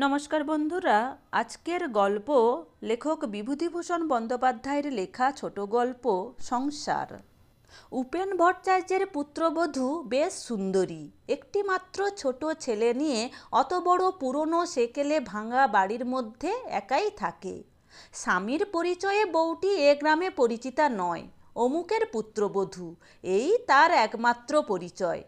নমস্কার বন্ধুরা, আজকের গল্প লেখক বিভূতিভূষণ বন্দ্যোপাধ্যায়ের লেখা ছোট গল্প, সংসার। উপেন ভট্টাচার্যের পুত্রবধূ বেশ সুন্দরী। একটি মাত্র ছোট ছেলে নিয়ে অত বড় পুরনো সেকেলে ভাঙা বাড়ির মধ্যে একাই থাকে। স্বামীর পরিচয়ে বউটি এ গ্রামে পরিচিতা নয়, অমুকের পুত্রবধূ। এই তার একমাত্র পরিচয়।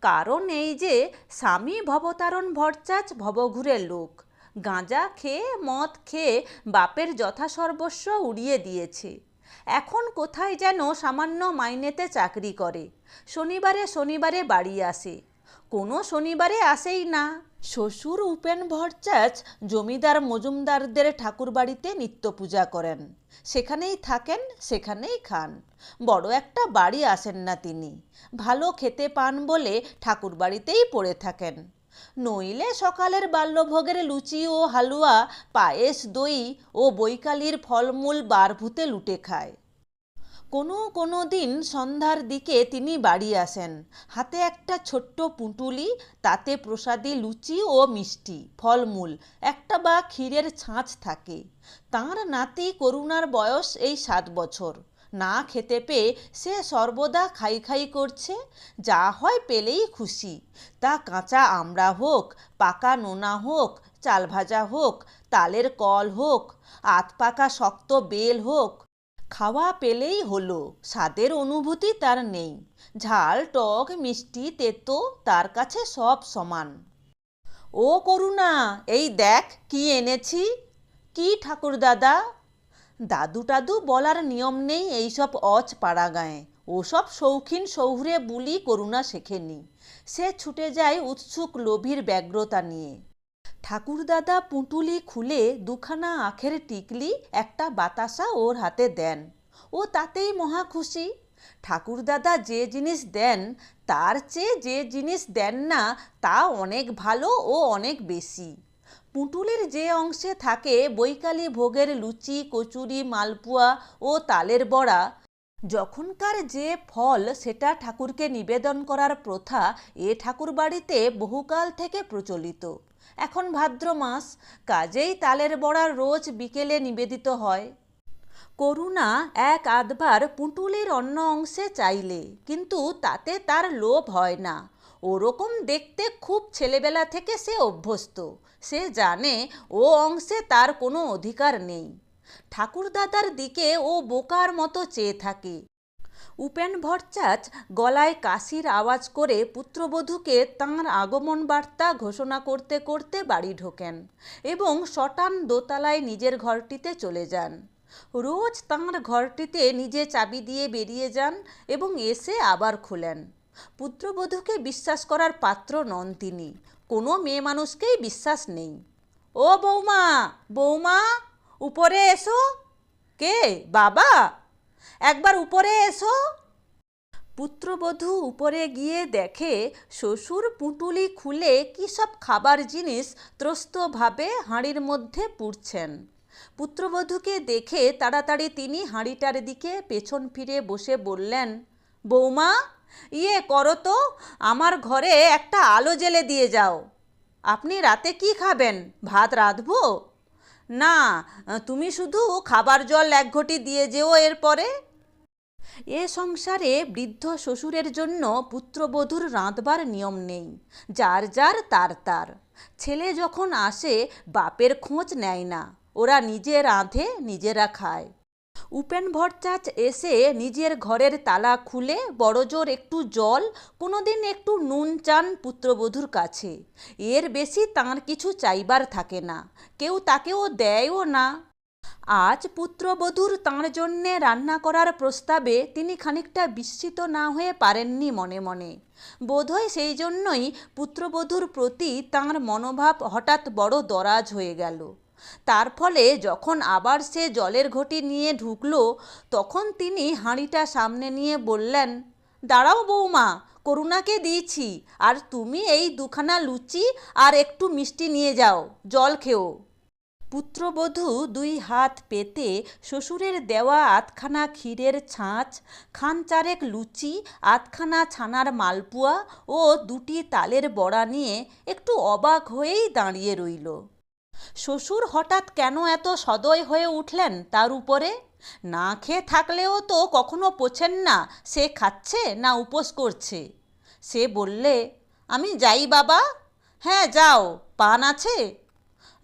কারণ এই যে স্বামী ভবতারণ ভট্টাচ ভবঘুরের লোক। গাঁজা খেয়ে, মদ খেয়ে বাপের যথাসর্বস্ব উড়িয়ে দিয়েছে। এখন কোথায় যেন সামান্য মাইনেতে চাকরি করে। শনিবারে শনিবারে বাড়ি আসে। কোনো শনিবারে আসেই না। শ্বশুর উপেন ভট্টাচ জমিদার মজুমদারদের ঠাকুরবাড়িতে নিত্য পূজা করেন। সেখানেই থাকেন, সেখানেই খান। বড় একটা বাড়ি আসেন না তিনি। ভালো খেতে পান বলে ঠাকুরবাড়িতেই পড়ে থাকেন। নইলে সকালের বাল্যভোগের লুচি ও হালুয়া, পায়েস, দই ও বৈকালির ফলমূল বারভূতে লুটে খায়। কোনো কোনো দিন সন্ধ্যার দিকে তিনি বাড়ি আসেন। হাতে একটা ছোট্ট পুঁটুলি, তাতে প্রসাদী লুচি ও মিষ্টি, ফলমূল, একটা বা ক্ষীরের ছাঁচ থাকে। তাঁর নাতি করুণার বয়স এই সাত বছর। না খেতে পেয়ে সে সর্বদা খাই খাই করছে, যা হয় পেলেই খুশি। তা কাঁচা আমড়া হোক, পাকা নোনা হোক, চাল ভাজা হোক, তালের কল হোক আত পাকা শক্ত বেল হোক খাওয়া পেলেই হলো, স্বাদের অনুভূতি তার নেই। ঝাল, টক, মিষ্টি, তেতো তার কাছে সব সমান। ও করুণা, এই দেখ কি এনেছি? কি ঠাকুর দাদা? দাদু টাদু বলার নিয়ম নেই এইসব অচ পাড়া গায়ে ওসব শৌখিন শহুরে বুলি করুণা শেখেনি। সে ছুটে যায় উৎসুক লোভীর ব্যগ্রতা নিয়ে। ঠাকুরদাদা পুঁটুলি খুলে দুখানা আখের টিকলি, একটা বাতাসা ওর হাতে দেন। ও তাতেই মহা খুশি। ঠাকুরদাদা যে জিনিস দেন, তার চেয়ে যে জিনিস দেন না, তা অনেক ভালো ও অনেক বেশি। পুঁটুলির যে অংশে থাকে বৈকালী ভোগের লুচি, কচুরি, মালপুয়া ও তালের বড়া, যখনকার যে ফল সেটা ঠাকুরকে নিবেদন করার প্রথা এ ঠাকুর বাড়িতে বহুকাল থেকে প্রচলিত। এখন ভাদ্র মাস, কাজেই তালের বড়া রোজ বিকেলে নিবেদিত হয়। করুণা এক আধবার পুঁটুলির অন্য অংশে চাইলে, কিন্তু তাতে তার লোভ হয় না। ওরকম দেখতে খুব ছেলেবেলা থেকে সে অভ্যস্ত। সে জানে ও অংশে তার কোনো অধিকার নেই। ঠাকুরদাদার দিকে ও বোকার মতো চেয়ে থাকে। উপেন ভট্টাচ গলায় কাশির আওয়াজ করে পুত্রবধূকে তাঁর আগমন বার্তা ঘোষণা করতে করতে বাড়ি ঢোকেন এবং শটান দোতলায় নিজের ঘরটিতে চলে যান। রোজ তাঁর ঘরটিতে নিজে চাবি দিয়ে বেরিয়ে যান এবং এসে আবার খোলেন। পুত্রবধূকে বিশ্বাস করার পাত্র নন তিনি। কোনো মেয়ে মানুষকেই বিশ্বাস নেই। ও বৌমা বৌমা, উপরে এসো। কে? বাবা? একবার উপরে এসো। পুত্রবধূ উপরে গিয়ে দেখে, শ্বশুর পুঁটুলি খুলে কী সব খাবার জিনিস ত্রস্তভাবে হাঁড়ির মধ্যে পুড়ছেন? পুত্রবধূকে দেখে তাড়াতাড়ি তিনি হাঁড়িটার দিকে পেছন ফিরে বসে বললেন বৌমা ইয়ে করো তো, আমার ঘরে একটা আলো জেলে দিয়ে যাও। আপনি রাতে কি খাবেন? ভাত রাঁধবো? না তুমি শুধু খাবার জল এক ঘটি দিয়ে যেও এরপরে। এ সংসারে বৃদ্ধ শ্বশুরের জন্য পুত্রবধূর রাঁধবার নিয়ম নেই, যার যার তার তার। ছেলে যখন আসে, বাপের খোঁজ নেয় না, ওরা নিজে রাঁধে, নিজেরা খায়। উপেন ভট্টাচ এসে নিজের ঘরের তালা খুলে বড়জোর একটু জল, কোনোদিন একটু নুন চান পুত্রবধূর কাছে। এর বেশি তাঁর কিছু চাইবার থাকে না, কেউ তাকেও দেয়ও না। আজ পুত্রবধূর তাঁর জন্যে রান্না করার প্রস্তাবে তিনি খানিকটা বিস্মিত না হয়ে পারেননি মনে মনে। বোধহয় সেই জন্যই পুত্রবধূর প্রতি তাঁর মনোভাব হঠাৎ বড় দরাজ হয়ে গেল। তার ফলে যখন আবার সে জলের ঘটি নিয়ে ঢুকলো, তখন তিনি হাঁড়িটা সামনে নিয়ে বললেন, দাঁড়াও বৌমা, করুণাকে দিয়েছি, আর তুমি এই দুখানা লুচি আর একটু মিষ্টি নিয়ে যাও, জল খেও পুত্রবধূ দুই হাত পেতে শ্বশুরের দেওয়া আধখানা ক্ষীরের ছাঁচ, খান চারেক লুচি, আধখানা ছানার মালপুয়া ও দুটি তালের বড়া নিয়ে একটু অবাক হয়েই দাঁড়িয়ে রইল। শ্বশুর হঠাৎ কেন এত সদয় হয়ে উঠলেন তার উপরে? না খেয়ে থাকলেও তো কখনো পোছেন না, সে খাচ্ছে না উপোস করছে? সে বললে, আমি যাই বাবা। হ্যাঁ যাও, পান আছে?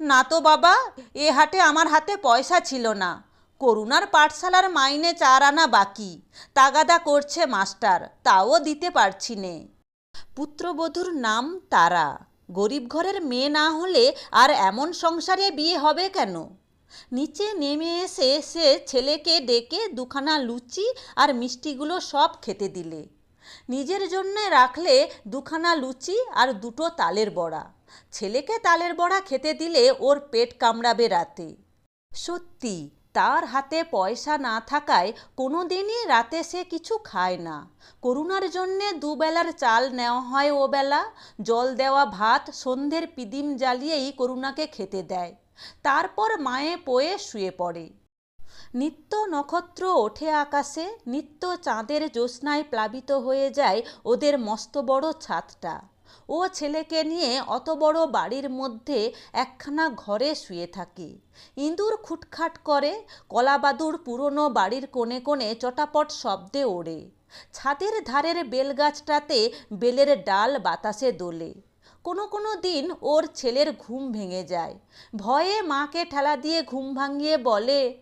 না তো বাবা, এ হাটে আমার হাতে পয়সা ছিল না। করুণার পাঠশালার মাইনে চার আনা বাকি। তাগাদা করছে মাস্টার, তাও দিতে পারছি নে। পুত্রবধূর নাম তারা। গরিব ঘরের মেয়ে না হলে আর এমন সংসারে বিয়ে হবে কেন? নিচে নেমে এসে সে ছেলেকে ডেকে দুখানা লুচি আর মিষ্টিগুলো সব খেতে দিলে। নিজের জন্যে রাখলে দুখানা লুচি আর দুটো তালের বড়া। ছেলেকে তালের বড়া খেতে দিলে ওর পেট কামড়াবে রাতে। সত্যি তার হাতে পয়সা না থাকায় কোনো দিনই রাতে সে কিছু খায় না। করুণার জন্যে দুবেলার চাল নেওয়া হয় ও বেলা। জল দেওয়া ভাত সন্ধ্যের পিদিম জ্বালিয়েই করুণাকে খেতে দেয়। তারপর মায়ে পোয়ে শুয়ে পড়ে। নিত্য নক্ষত্র ওঠে আকাশে। নিত্য চাঁদের জ্যোৎস্নায় প্লাবিত হয়ে যায় ওদের মস্ত বড় ছাদটা ও ছেলেকে নিয়ে অত বড় বাড়ির মধ্যে একখানা ঘরে শুয়ে থাকে। ইঁদুর খুটখাট করে, কলাবাদুর পুরনো বাড়ির কোণে কোণে চটাপট শব্দে ওড়ে। ছাদের ধারের বেলগাছটাতে বেলের ডাল বাতাসে দোলে। কোনো কোনো দিন ওর ছেলের ঘুম ভেঙে যায়। ভয়ে মাকে ঠেলা দিয়ে ঘুম ভাঙিয়ে বলে,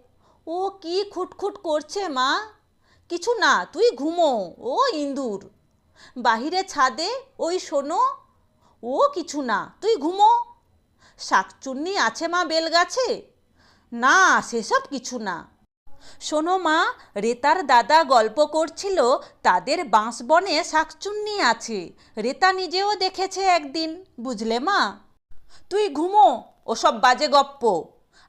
ও কি খুটখুট করছে মা? কিছু না, তুই ঘুমো, ও ইঁদুর। বাহিরে ছাদে ওই শোনো। ও কিছু না, তুই ঘুমো। শাকচুন্নি আছে মা বেলগাছে? না, সেসব কিছু না। শোনো মা, রেতার দাদা গল্প করছিল, তাদের বাঁশবনে শাকচুন্নি আছে। রেতা নিজেও দেখেছে একদিন, বুঝলে মা? তুই ঘুমো, ওসব বাজে গপ্প।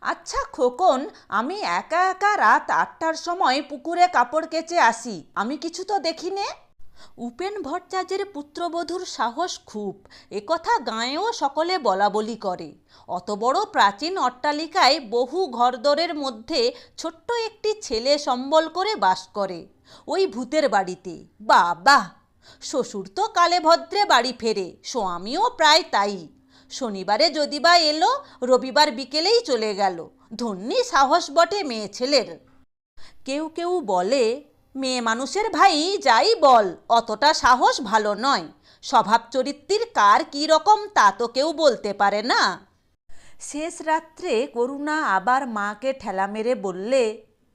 আচ্ছা খোকন, আমি একা একা রাত আটটার সময় পুকুরে কাপড় কেচে আসি, আমি কিছু তো দেখি নে উপেন ভট্টাচার্যের পুত্রবধূর সাহস খুব। একথা গাঁয়েও সকলে বলা বলি করে। অত বড় প্রাচীন অট্টালিকায় বহু ঘরদরের মধ্যে ছোট্ট একটি ছেলে সম্বল করে বাস করে, ওই ভূতের বাড়িতে। বাবা! শ্বশুর তো কালে ভদ্রে বাড়ি ফেরে স্বামীও প্রায় তাই। শনিবারে যদি বা এলো, রবিবার বিকেলেই চলে গেল। ধন্যী সাহস বটে মেয়ে ছেলের। কেউ কেউ বলে মেয়ে মানুষের ভাই যাই বল, অতটা সাহস ভালো নয়। স্বভাব চরিত্রের কার কী রকম তা তো কেউ বলতে পারে না। শেষ রাত্রে করুণা আবার মাকে ঠেলা মেরে বললে,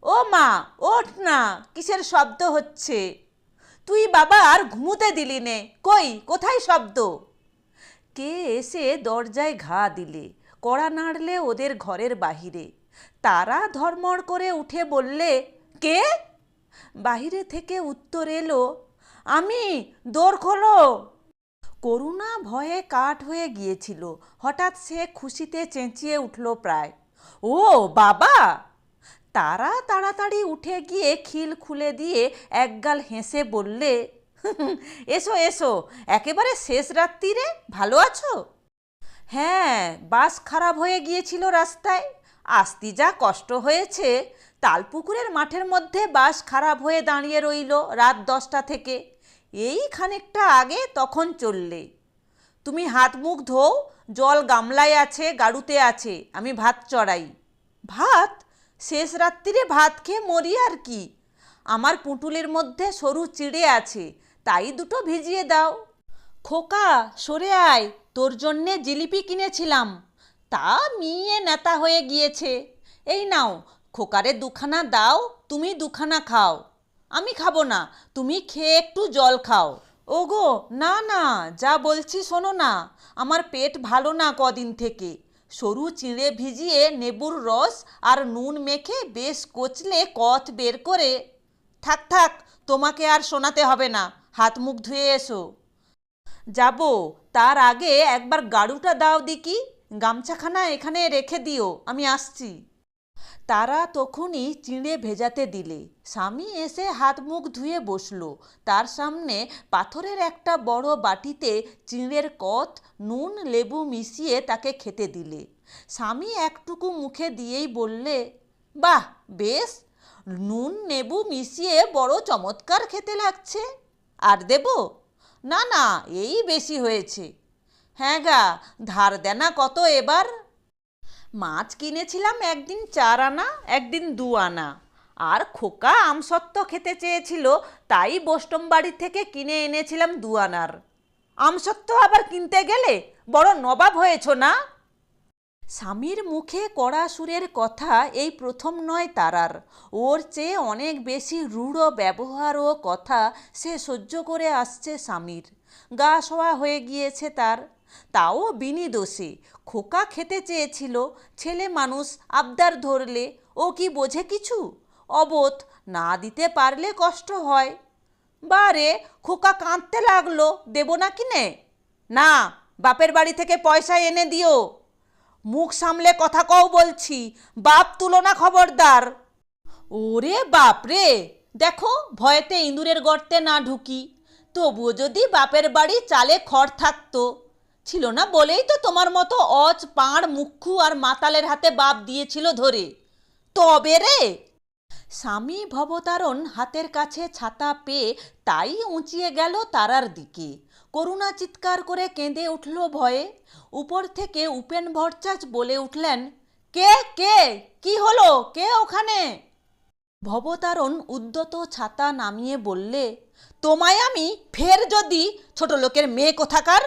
ও মা, ওঠ না, কিসের শব্দ হচ্ছে? তুই বাবা আর ঘুমুতে দিলি নে, কই, কোথায় শব্দ? কে এসে দরজায় ঘা দিলে, কড়া নাড়লে ওদের ঘরের বাহিরে। তারা ধর্মড় করে উঠে বললে, কে? বাহিরে থেকে উত্তর এলো, আমি দোর খোলো। করুণা ভয়ে কাঠ হয়ে গিয়েছিল। হঠাৎ সে খুশিতে চেঁচিয়ে উঠল প্রায়, ও বাবা! তারা তাড়াতাড়ি উঠে গিয়ে খিল খুলে দিয়ে একগাল হেসে বললে এসো এসো, একেবারে শেষ রাত্রিরে ভালো আছো? হ্যাঁ বাস খারাপ হয়ে গিয়েছিল রাস্তায়। আসতি যা কষ্ট হয়েছে, তালপুকুরের মাঠের মধ্যে বাস খারাপ হয়ে দাঁড়িয়ে রইল রাত দশটা থেকে। এই খানিকটা আগে, তখন চললে। তুমি হাত মুখ ধোও, জল গামলায় আছে, গাড়ুতে আছে, আমি ভাত চড়াই। ভাত? শেষ রাত্রিরে ভাত খেয়ে মরি আর কি? আমার পুঁটুলের মধ্যে সরু চিড়ে আছে, তাই দুটো ভিজিয়ে দাও। খোকা, সরে আয়, তোর জন্যে জিলিপি কিনেছিলাম। তা মিয়ে নেতা হয়ে গিয়েছে। এই নাও, খোকারে দুখানা দাও, তুমি দুখানা খাও। আমি খাব না, তুমি খেয়ে একটু জল খাও। ওগো, না না, যা বলছি শোনো না, আমার পেট ভালো না কদিন থেকে। সরু চিঁড়ে ভিজিয়ে নেবুর রস আর নুন মেখে বেশ কচলে কথ বের করে। থাক থাক, তোমাকে আর শোনাতে হবে না, হাত মুখ ধুয়ে এসো। যাব, তার আগে একবার গাড়ুটা দাও দিকি গামছাখানা এখানে রেখে দিও, আমি আসছি। তারা তখনই চিঁড়ে ভেজাতে দিলে। স্বামী এসে হাত মুখ ধুয়ে বসল। তার সামনে পাথরের একটা বড় বাটিতে চিঁড়ের কথ নুন, লেবু মিশিয়ে তাকে খেতে দিলে। স্বামী একটুকু মুখে দিয়েই বললে, বাহ, বেশ। নুন নেবু মিশিয়ে বড় চমৎকার খেতে লাগছে। আর দেব? না না, এই বেশি হয়েছে। হ্যাঁ গা, ধার দেনা কত এবার। মাছ কিনেছিলাম একদিন চার আনা, একদিন দু আনা। আর খোকা আমসত্ত্ব খেতে চেয়েছিল, তাই বোস্টম বাড়ি থেকে কিনে এনেছিলাম দু আনার। আমসত্ত্ব আবার কিনতে গেলে? বড় নবাব হয়েছ না? স্বামীর মুখে কড়া সুরের কথা এই প্রথম নয় তারার। ওর চেয়ে অনেক বেশি রূঢ় ব্যবহার ও কথা সে সহ্য করে আসছে স্বামীর। গা শোয়া হয়ে গিয়েছে তার। তাও বিনি দোষে খোকা খেতে চেয়েছিল, ছেলে মানুষ আবদার ধরলে, ও কি বোঝে কিছু? অবোধ না দিতে পারলে কষ্ট হয়। বারে, খোকা কাঁদতে লাগল, দেব না কিনে? না, বাপের বাড়ি থেকে পয়সা এনে দিও। মুখ সামলে কথা কও বলছি, বাপ তুলো না খবরদার। ওরে বাপ রে, দেখো ভয়েতে ইঁদুরের গর্তে না ঢুকি। তবুও যদি বাপের বাড়ি চালে খড় থাকতো ছিল না বলেই তো তোমার মতো অজ পাঁড়, মুখ্যু আর মাতালের হাতে বাপ দিয়েছিল ধরে। তবে রে, স্বামী ভবতারণ হাতের কাছে ছাতা পেয়ে তাই উঁচিয়ে গেল তারার দিকে। করুণা চিৎকার করে কেঁদে উঠল ভয়ে। উপর থেকে উপেন ভট্টাচ বলে উঠলেন, কে কে? কি হলো? কে ওখানে? ভবতারণ উদ্যত ছাতা নামিয়ে বললে, তোমায় আমি ফের যদি ছোট লোকের মেয়ে কোথাকার?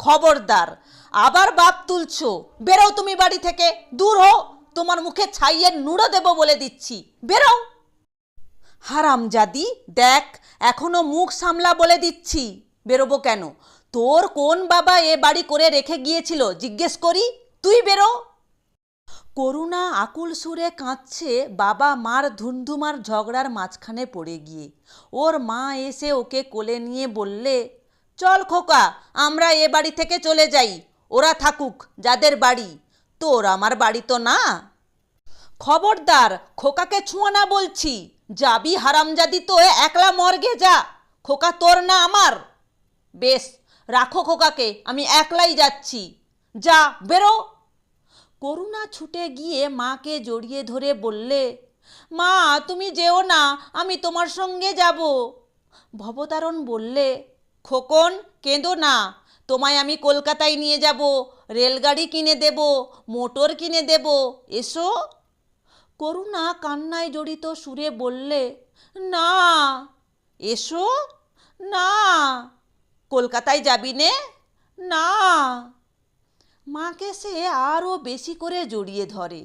খবরদার। আবার বাপ তুলছো, বেরো তুমি বাড়ি থেকে, দূর হো তোমার মুখে ছাইয়ের নুড়ো দেব বলে দিচ্ছি, বেরো। হারামজাদি, দেখ, এখনও মুখ সামলা বলে দিচ্ছি, বেরোবো কেন? তোর কোন বাবা এ বাড়ি করে রেখে গিয়েছিল, জিজ্ঞেস করি, তুই বেরো। করুণা আকুল সুরে কাঁদছে বাবা মার ধুন্ধুমার ঝগড়ার মাঝখানে পড়ে গিয়ে। ওর মা এসে ওকে কোলে নিয়ে বললে চল খোকা, আমরা এ বাড়ি থেকে চলে যাই। ওরা থাকুক, যাদের বাড়ি। তোর আমার বাড়ি তো না। খবরদার, খোকাকে ছুঁয়া না বলছি। যাবি হারামজাদি তো একলা মর্গে যা। খোকা, তোর না আমার। বেশ, রাখো খোকাকে, আমি একলাই যাচ্ছি। যা, বেরো। করুণা ছুটে গিয়ে মাকে জড়িয়ে ধরে বললে, মা, তুমি যেও না, আমি তোমার সঙ্গে যাব। ভবতারণ বললে খোকন, কেঁদো না। তোমায় আমি কলকাতায় নিয়ে যাব, রেলগাড়ি কিনে দেব, মোটর কিনে দেব। এসো। করুণা কান্নায় জড়িত সুরে বললে, না। এসো। না। কলকাতায় যাবি নে? না। মাকে সে আরও বেশি করে জড়িয়ে ধরে।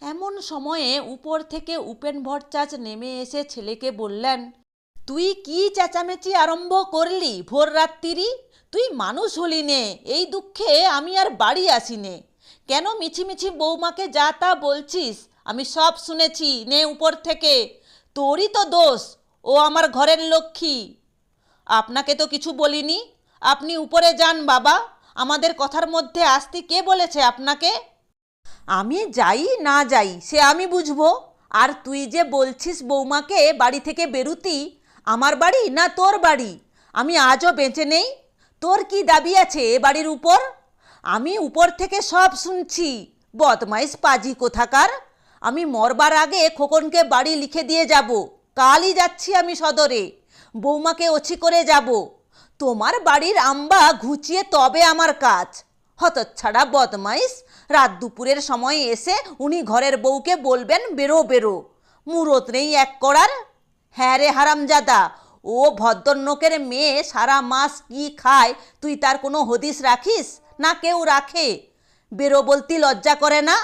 এমন সময়ে উপর থেকে উপেন ভট্টাচ নেমে এসে ছেলেকে বললেন তুই কি চেঁচামেচি আরম্ভ করলি ভোর রাত্রিরি তুই মানুষ হলি নে, এই দুঃখে আমি আর বাড়ি আসি নে কেন মিছিমিছি বৌমাকে যা তা বলছিস? আমি সব শুনেছি, নে উপর থেকে। তোরই তো দোষ, ও আমার ঘরের লক্ষ্মী। আপনাকে তো কিছু বলিনি। আপনি উপরে যান বাবা। আমাদের কথার মধ্যে আসতে কে বলেছে আপনাকে? আমি যাই না যাই, সে আমি বুঝব। আর তুই যে বলছিস বৌমাকে বাড়ি থেকে বেরুতি আমার বাড়ি না তোর বাড়ি? আমি আজও বেঁচে নেই। তোর কি দাবি আছে এ বাড়ির উপর? আমি উপর থেকে সব শুনছি। বদমাইশ পাজি কোথাকার? আমি মরবার আগে খোকনকে বাড়ি লিখে দিয়ে যাব। কালই যাচ্ছি আমি সদরে। বৌমাকে ওছি করে যাব। তোমার বাড়ির আম্বা ঘুচিয়ে তবে আমার কাজ। হতচ্ছাড়া বদমাইশ, রাত দুপুরের সময় এসে উনি ঘরের বউকে বলবেন বেরো বেরো। মুরত নেই এক করার হ্যাঁ রে হারামজাদা, ও ভদ্রনোকের মেয়ে সারা মাস কি খায়? তুই তার কোনো হদিস রাখিস? না কেউ রাখে। বেরো বলতি, লজ্জা করে না?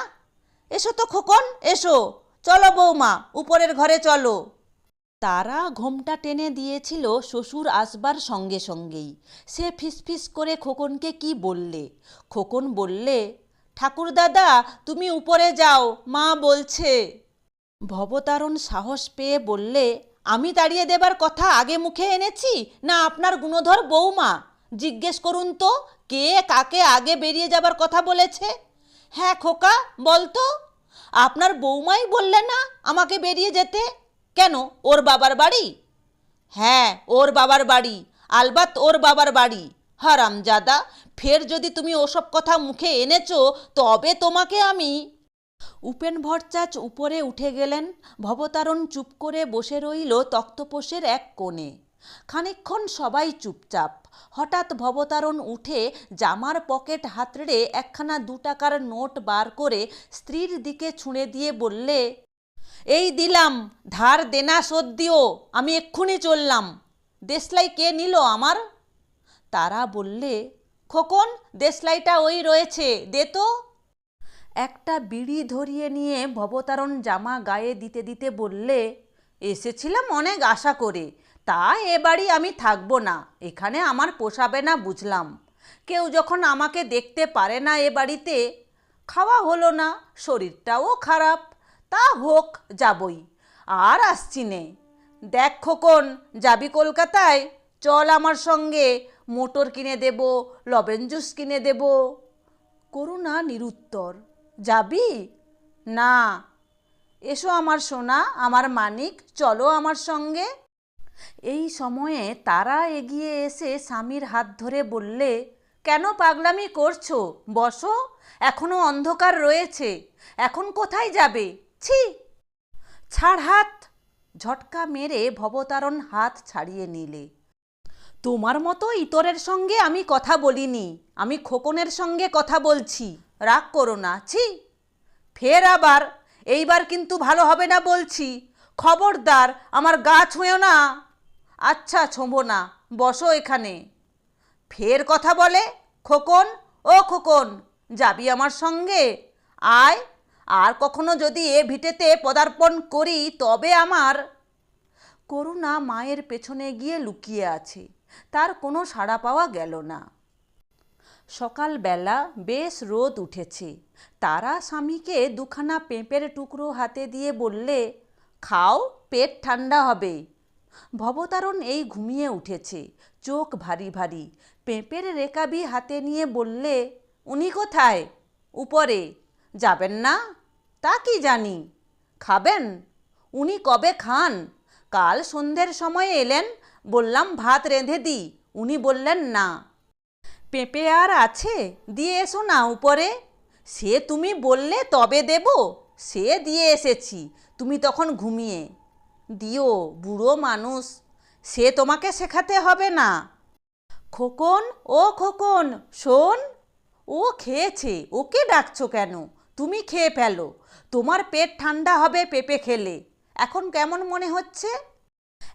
এসো তো খোকন, এসো। চলো বৌমা, উপরের ঘরে চলো। তারা ঘোমটা টেনে দিয়েছিল শ্বশুর আসবার সঙ্গে সঙ্গেই। সে ফিসফিস করে খোকনকে কি বললে? খোকন বললে ঠাকুর দাদা তুমি উপরে যাও। মা বলছে। ভবতারণ সাহস পেয়ে বললে আমি তাড়িয়ে দেবার কথা আগে মুখে এনেছি না আপনার গুণধর বৌমা? জিজ্ঞেস করুন তো, কে কাকে আগে বেরিয়ে যাবার কথা বলেছে? হ্যাঁ খোকা বলতো আপনার বৌমাই বললে না আমাকে বেরিয়ে যেতে? কেন, ওর বাবার বাড়ি? হ্যাঁ ওর বাবার বাড়ি, আলবাত ওর বাবার বাড়ি। হারামজাদা, ফের যদি তুমি ওসব কথা মুখে এনেছো, তবে তোমাকে আমি উপেন ভট্টাচ উপরে উঠে গেলেন। ভবতারণ চুপ করে বসে রইল তক্তপোষের এক কোণে। খানিকক্ষণ সবাই চুপচাপ। হঠাৎ ভবতারণ উঠে জামার পকেট হাতড়ে একখানা দু টাকার নোট বার করে স্ত্রীর দিকে ছুঁড়ে দিয়ে বললে, এই দিলাম, ধার দেনা শোধ দিও, আমি এক্ষুনি চললাম। দেশলাই কে নিল আমার? তারা বললে, খোকন, দেশলাইটা ওই রয়েছে, দে তো। একটা বিড়ি ধরিয়ে নিয়ে ভবতারণ জামা গায়ে দিতে দিতে বললে, এসেছিলাম অনেক আশা করে, তা এ বাড়ি আমি থাকব না, এখানে আমার পোষাবে না বুঝলাম। কেউ যখন আমাকে দেখতে পারে না এ বাড়িতে, খাওয়া হলো না, শরীরটাও খারাপ, তা হোক, যাবই, আর আসছি নে। দেখ খোকন, যাবি কলকাতায়? চল আমার সঙ্গে, মোটর কিনে দেব, লবেন জুস কিনে দেব। করুণা নিরুত্তর যাবি? না। এসো আমার সোনা, আমার মানিক, চলো আমার সঙ্গে। এই সময়ে তারা এগিয়ে এসে স্বামীর হাত ধরে বললে, কেন পাগলামি করছ? বসো, এখনও অন্ধকার রয়েছে। এখন কোথায় যাবে? ছি! ছাড় হাত! ঝটকা মেরে ভবতারণ হাত ছাড়িয়ে নিলে। তোমার মতো ইতরের সঙ্গে আমি কথা বলিনি। আমি খোকনের সঙ্গে কথা বলছি। রাগ করো না, ছি। ফের আবার, এইবার কিন্তু ভালো হবে না বলছি। খবরদার, আমার গা ছুঁয়েও না। আচ্ছা ছোঁবো না, বসো এখানে। ফের কথা বলে, খোকন, ও খোকন, যাবি আমার সঙ্গে? আয়, আর কখনো যদি এ ভিটেতে পদার্পণ করি, তবে আমার। করুণা মায়ের পেছনে গিয়ে লুকিয়ে আছে, তার কোনো সাড়া পাওয়া গেল না। সকালবেলা বেশ রোদ উঠেছে। তারা স্বামীকে দুখানা পেঁপের টুকরো হাতে দিয়ে বললে, খাও, পেট ঠান্ডা হবে। ভবতারণ এই ঘুমিয়ে উঠেছে, চোখ ভারী ভারী। পেঁপের রেকাবি হাতে নিয়ে বললে, উনি কোথায়? উপরে। যাবেন না? তা কি জানি? খাবেন? উনি কবে খান? কাল সন্ধ্যের সময় এলেন, বললাম, ভাত রেঁধে দিই। উনি বললেন, না। পেঁপে আর আছে? দিয়ে এসো না উপরে। সে তুমি বললে তবে দেব। সে দিয়ে এসেছি। তুমি তখন ঘুমিয়ে। দিও, বুড়ো মানুষ। সে তোমাকে শেখাতে হবে না। খোকন, ও খোকন, শোন। ও খেয়েছে। ওকে ডাকছো কেন? তুমি খেয়ে ফেলো। তোমার পেট ঠান্ডা হবে পেঁপে খেলে। এখন কেমন মনে হচ্ছে?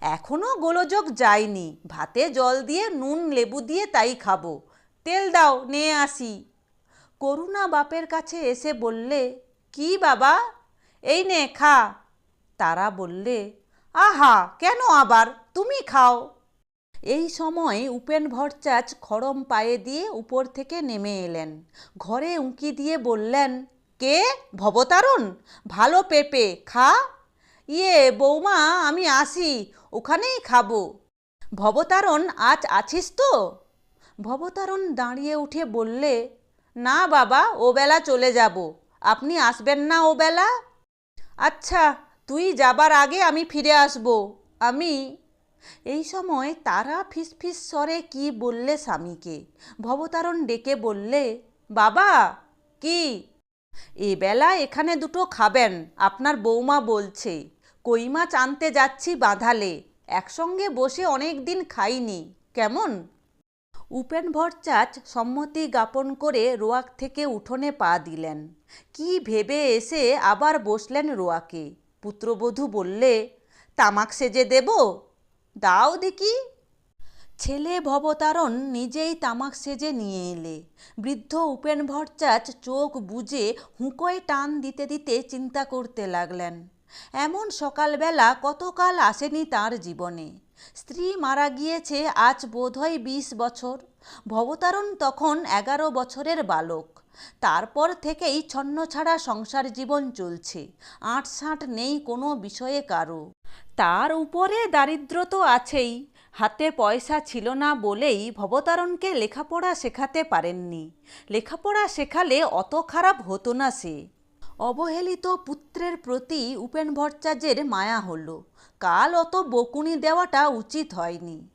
এখনও গোলযোগ যায়নি। ভাতে জল দিয়ে, নুন, লেবু দিয়ে তাই খাব। তেল দাও, নিয়ে আসি। করুণা বাপের কাছে এসে বললে, কি বাবা? এই নে, খা। তারা বললে, আহা, কেন আবার? তুমি খাও। এই সময় উপেন ভট্টাচ খড়ম পায়ে দিয়ে উপর থেকে নেমে এলেন। ঘরে উঁকি দিয়ে বললেন, কে? ভবতারণ? ভালো পেঁপে, খা। ইয়ে বৌমা, আমি আসি, ওখানেই খাব। ভবতারণ, আজ আছিস তো? ভবতারণ দাঁড়িয়ে উঠে বললে, না বাবা, ও বেলা চলে যাব। আপনি আসবেন না ও বেলা? আচ্ছা তুই যাবার আগে আমি ফিরে আসব। আমি এই সময় তারা ফিসফিস স্বরে কি বললে স্বামীকে? ভবতারণ ডেকে বললে, বাবা, কি? এবেলা এখানে দুটো খাবেন, আপনার বৌমা বলছে। কই মাছ আনতে যাচ্ছি বাঁধালে। একসঙ্গে বসে অনেক দিন খাইনি। কেমন? উপেন ভট্টাচ সম্মতি জ্ঞাপন করে রোয়াক থেকে উঠোনে পা দিলেন। কি ভেবে এসে আবার বসলেন রোয়াকে। পুত্রবধূ বললে, তামাক সেজে দেব? দাও দেখি। ছেলে ভবতারণ নিজেই তামাক সেজে নিয়ে এলে। বৃদ্ধ উপেন ভট্টাচ চোখ বুজে হুঁকোয় টান দিতে দিতে চিন্তা করতে লাগলেন। এমন সকালবেলা কতকাল আসেনি তার জীবনে। স্ত্রী মারা গিয়েছে আজ বোধহয় বিশ বছর। ভবতারণ তখন এগারো বছরের বালক। তারপর থেকেই ছন্নছাড়া সংসার জীবন চলছে। আঁটসাঁট নেই কোনো বিষয়ে কারও। তার উপরে দারিদ্র তো আছেই। হাতে পয়সা ছিল না বলেই ভবতারণকে লেখাপড়া শেখাতে পারেননি। লেখাপড়া শেখালে অত খারাপ হতো না সে। অবহেলিত পুত্রের প্রতি উপেন ভট্টাচার্যের মায়া হলো। কাল অত বকুনি দেওয়াটা উচিত হয়নি।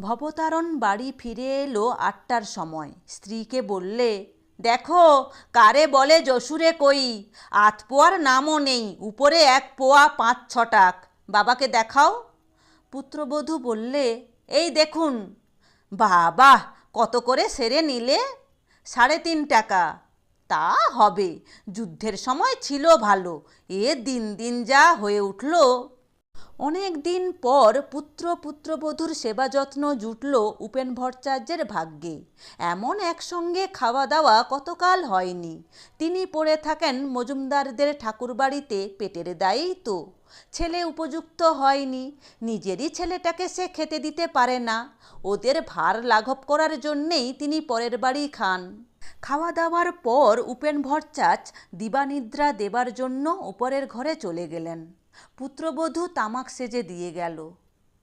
ভবতারণ বাড়ি ফিরে এলো আটটার সময়। স্ত্রীকে বললে, দেখো, কারে বলে যশুরে কই? আত পোয়ার নামও নেই, উপরে এক পোয়া পাঁচ ছটাক। বাবাকে দেখাও। পুত্রবধূ বললে, এই দেখুন। বাবা কত করে সেরে নিলে? সাড়ে তিন টাকা। তা হবে। যুদ্ধের সময় ছিল ভালো। এ দিন দিন যা হয়ে উঠল। অনেক দিন পর পুত্র পুত্রবধূর সেবা যত্ন জুটল উপেন ভট্টাচার্যের ভাগ্যে। এমন একসঙ্গে খাওয়া দাওয়া কতকাল হয়নি। তিনি পড়ে থাকেন মজুমদারদের ঠাকুরবাড়িতে, পেটের দায়েই তো। ছেলে উপযুক্ত হয়নি। নিজেরই ছেলেটাকে সে খেতে দিতে পারে না। ওদের ভার লাঘব করার জন্যেই তিনি পরের বাড়ি খান। খাওয়া দাওয়ার পর উপেন ভট্টাচ দিবানিদ্রা দেবার জন্য উপরের ঘরে চলে গেলেন। পুত্রবধূ তামাক সেজে দিয়ে গেল।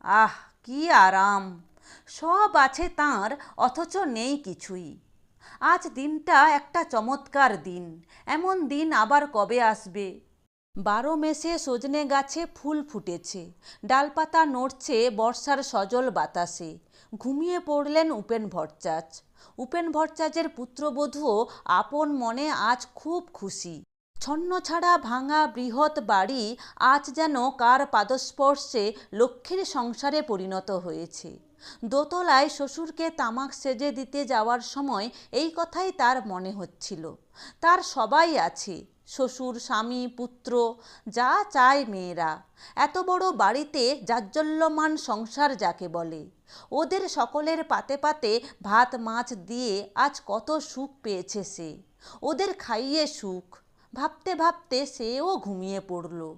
আহ, কি আরাম! সব আছে তার, অথচ নেই কিছুই। আজ দিনটা একটা চমৎকার দিন। এমন দিন আবার কবে আসবে? বারো মেসে সজনে গাছে ফুল ফুটেছে। ডালপাতা নড়ছে বর্ষার সজল বাতাসে। ঘুমিয়ে পড়লেন উপেন ভট্টাচ উপেন ভট্টাচার্যের পুত্রবধূও আপন মনে আজ খুব খুশি। ছন্ন ছাড়া ভাঙা বৃহৎ বাড়ি আজ যেন কার পাদস্পর্শে লক্ষ্মীর সংসারে পরিণত হয়েছে। দোতলায় শ্বশুরকে তামাক সেজে দিতে যাওয়ার সময় এই কথাই তার মনে হচ্ছিল। তার সবাই আছে শ্বশুর, স্বামী, পুত্র, যা চায় মেয়েরা। এত বড় বাড়িতে জাজ্জল্যমান সংসার যাকে বলে। ওদের সকলের পাতে পাতে ভাত, মাছ দিয়ে আজ কত সুখ পেয়েছে সে। ওদের খাইয়ে সুখ। ভাবতে ভাবতে সেও ঘুমিয়ে পড়ল।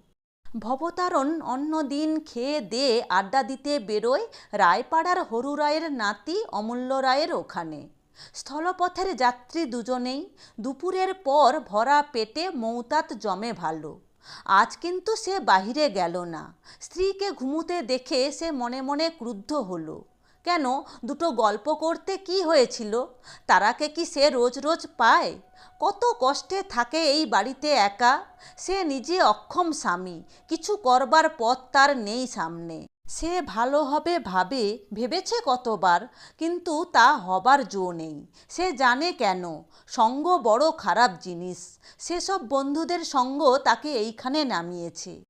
ভবতারণ অন্য দিন খেয়ে দে আড্ডা দিতে বেরোয় রায়পাড়ার হরু রায়ের নাতি অমূল্য রায়ের ওখানে। স্থলপথের যাত্রী দুজনেই দুপুরের পর ভরা পেটে মৌতাত জমে ভালো। আজ কিন্তু সে বাহিরে গেল না। স্ত্রীকে ঘুমুতে দেখে সে মনে মনে ক্রুদ্ধ হলো। কেন, দুটো গল্প করতে কি হয়েছিল? তারাকে কি সে রোজ রোজ পায়? কত কষ্টে থাকে এই বাড়িতে একা? সে নিজে অক্ষম স্বামী, কিছু করবার পথ তার নেই সামনে। সে ভালো হবে ভাবে, ভেবেছে কতবার, কিন্তু তা হবার জো নেই। সে জানে কেন? সঙ্গ বড় খারাপ জিনিস। সেসব বন্ধুদের সঙ্গ তাকে এইখানে নামিয়েছে।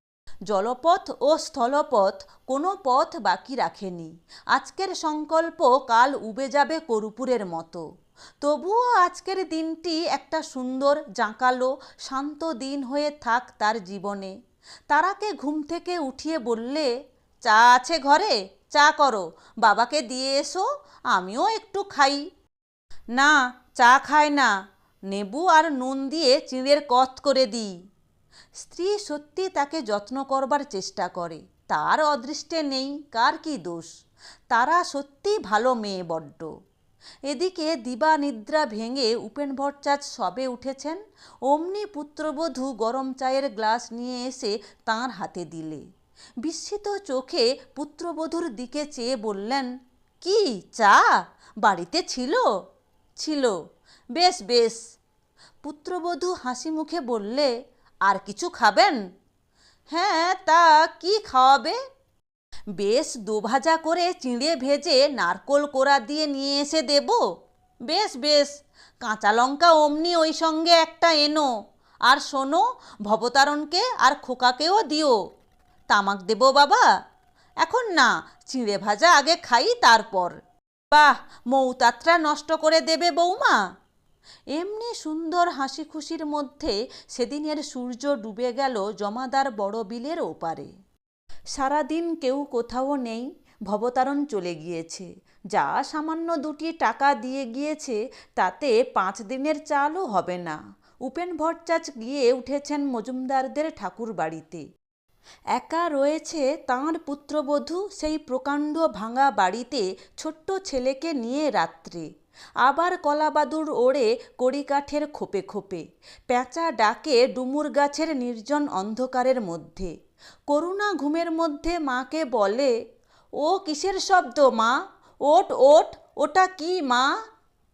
জলপথ ও স্থলপথ কোনো পথ বাকি রাখেনি। আজকের সংকল্প কাল উবে যাবে কর্পূরের মতো। তবুও আজকের দিনটি একটা সুন্দর, জাঁকালো, শান্ত দিন হয়ে থাক তার জীবনে। তারাকে ঘুম থেকে উঠিয়ে বললে চা আছে ঘরে? চা করো। বাবাকে দিয়ে এসো, আমিও একটু খাই। না, চা খায় না। নেবু আর নুন দিয়ে চিঁড়ের কত করে দিই? স্ত্রী সত্যি তাকে যত্ন করবার চেষ্টা করে। তার অদৃষ্টে নেই, কার কি দোষ? তারা সত্যি ভালো মেয়ে বড্ড। এদিকে দিবা নিদ্রা ভেঙে উপেন ভট্টাচ সবে উঠেছেন। অমনি পুত্রবধূ গরম চায়ের গ্লাস নিয়ে এসে তাঁর হাতে দিলে। বিস্মিত চোখে পুত্রবধূর দিকে চেয়ে বললেন, কি, চা? বাড়িতে ছিল? ছিল। বেশ বেশ। পুত্রবধূ হাসি মুখে বললে, আর কিছু খাবেন? হ্যাঁ তা কি খাওয়াবে? বেশ, দুভাজা করে চিঁড়ে ভেজে নারকোল কোড়া দিয়ে নিয়ে এসে দেব। বেশ বেশ। কাঁচা লঙ্কা অমনি ওই সঙ্গে একটা এনো। আর শোনো, ভবতারণকে আর খোকাকেও দিও। তামাক দেব বাবা। এখন না, চিঁড়ে ভাজা আগে খাই, তারপর। বাহ, মৌতাত্রা নষ্ট করে দেবে বৌমা। এমনি সুন্দর হাসি খুশির মধ্যে সেদিনের সূর্য ডুবে গেল জমাদার বড় বিলের ওপারে। সারাদিন কেউ কোথাও নেই, ভবতারণ চলে গিয়েছে। যা সামান্য দুটি টাকা দিয়ে গিয়েছে, তাতে পাঁচ দিনের চালও হবে না। উপেন ভট্টাচ গিয়ে উঠেছেন মজুমদারদের ঠাকুর বাড়িতে একা রয়েছে তাঁর পুত্রবধূ সেই প্রকাণ্ড ভাঙা বাড়িতে ছোট্ট ছেলেকে নিয়ে রাত্রে। আবার কলাবাদুর ওড়ে কড়িকাঠের খোপে খোপে। প্যাঁচা ডাকে ডুমুর গাছের নির্জন অন্ধকারের মধ্যে। করুণা ঘুমের মধ্যে মাকে বলে, ও কিসের শব্দ মা? ওট ওট, ওটা কি মা?